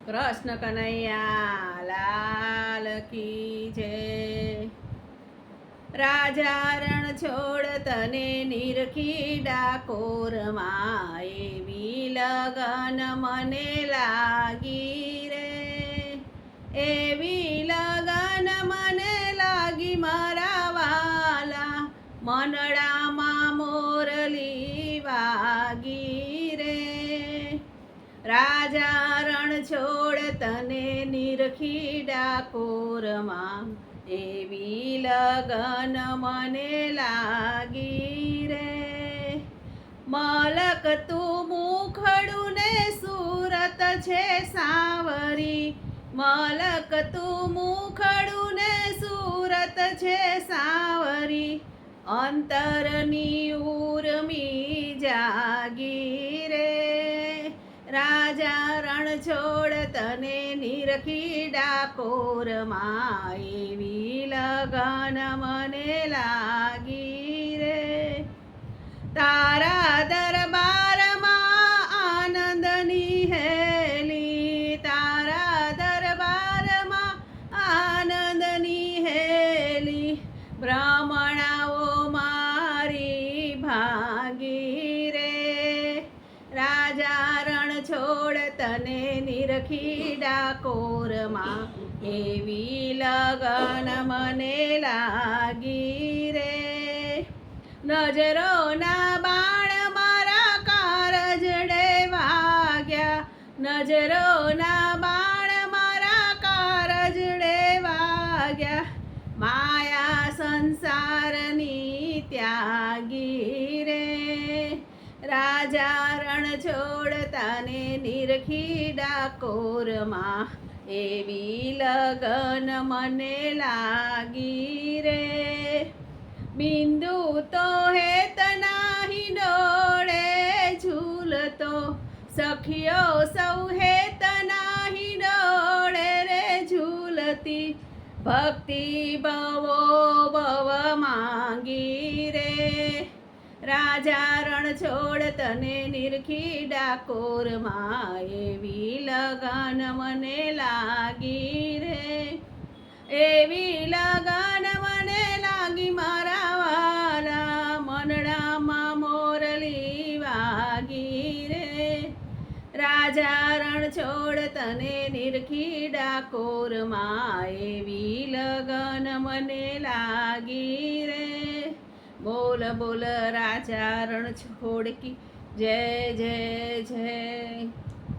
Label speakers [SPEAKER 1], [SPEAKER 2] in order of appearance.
[SPEAKER 1] કૃષ્ણ કનૈયા, લાલ કી જય. રાજા રણ છોડ તને નિરખી ડાકોરમાં એવી લગન મને લાગી રે. એવી લગન મને લાગી મારા વાલા, મનડામાં મોરલી વાગી રાજા રણ છોડ તને નિરખી ડાકોરમાં એવી લગન મને લાગી રે. મલક તું મુખડું ને સુરત છે સાવરી. મલક તું મુખડું ને સુરત છે સાવરી. અંતરની ઉર્મી જાગી છોડ તને નિરખી ડાકોરમાં એવી લગન મને લાગી રે. તારા દરબારમાં આનંદની હેલી, તારા દરબારમાં આનંદની હેલી, બ્રાહ્મણાઓ મારી ભાગી તને નિરખી ડાકોરમાં એવી લગન મને લાગી રે. નજરોના બાણ મારા કારજડે વાગ્યા. નજરોના બાણ મારા કારજડે વાગ્યા. માયા સંસારની ત્યાગી રે. રાજા રણ ને નિરખી ડાકોરમાં એવી લગન મને લાગી રે. બિંદુ તો હેત નાહી ડોળે ઝૂલતો સખીઓ સૌ હેત નાહી ડોળે રે. ઝૂલતી ભક્તિ ભવો ભવ માંગી રે. રાજા રણછોડ તને નિરખી ડાકોરમાં એવી લગન મને લાગી રે. એવી લગન મને લાગી મારા વાલા મનડામાં મોરલી વાગી રે. રાજા રણછોડ તને નિરખી ડાકોરમાં એવી લગન મને લાગી રે. બોલ બોલ રાજા રણ છોડ કી જય જય જય.